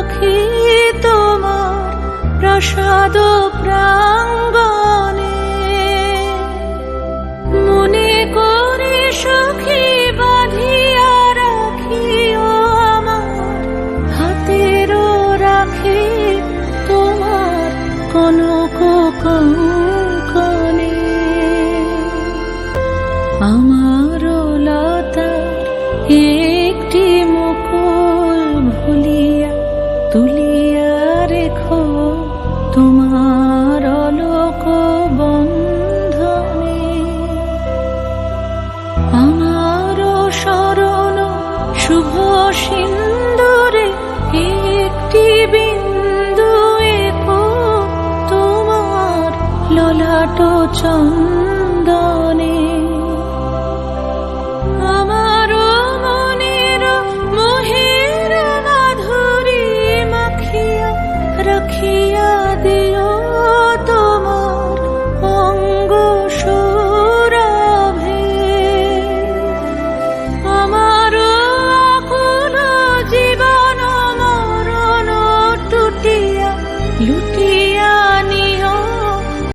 পাখি তোমার প্রসাদ প্রাঙ্গনে মনে করে সখী বাঁধিয়া রাখিও আমার হাতেরও রাখি তোমার কোনো কোকনে আমারও লা তুলিয়া রেখো তোমার অলোক বন্ধনে। আমার শরণ শুভ সিন্দুরে একটি বিন্দু তোমার ললাট চন্দ্র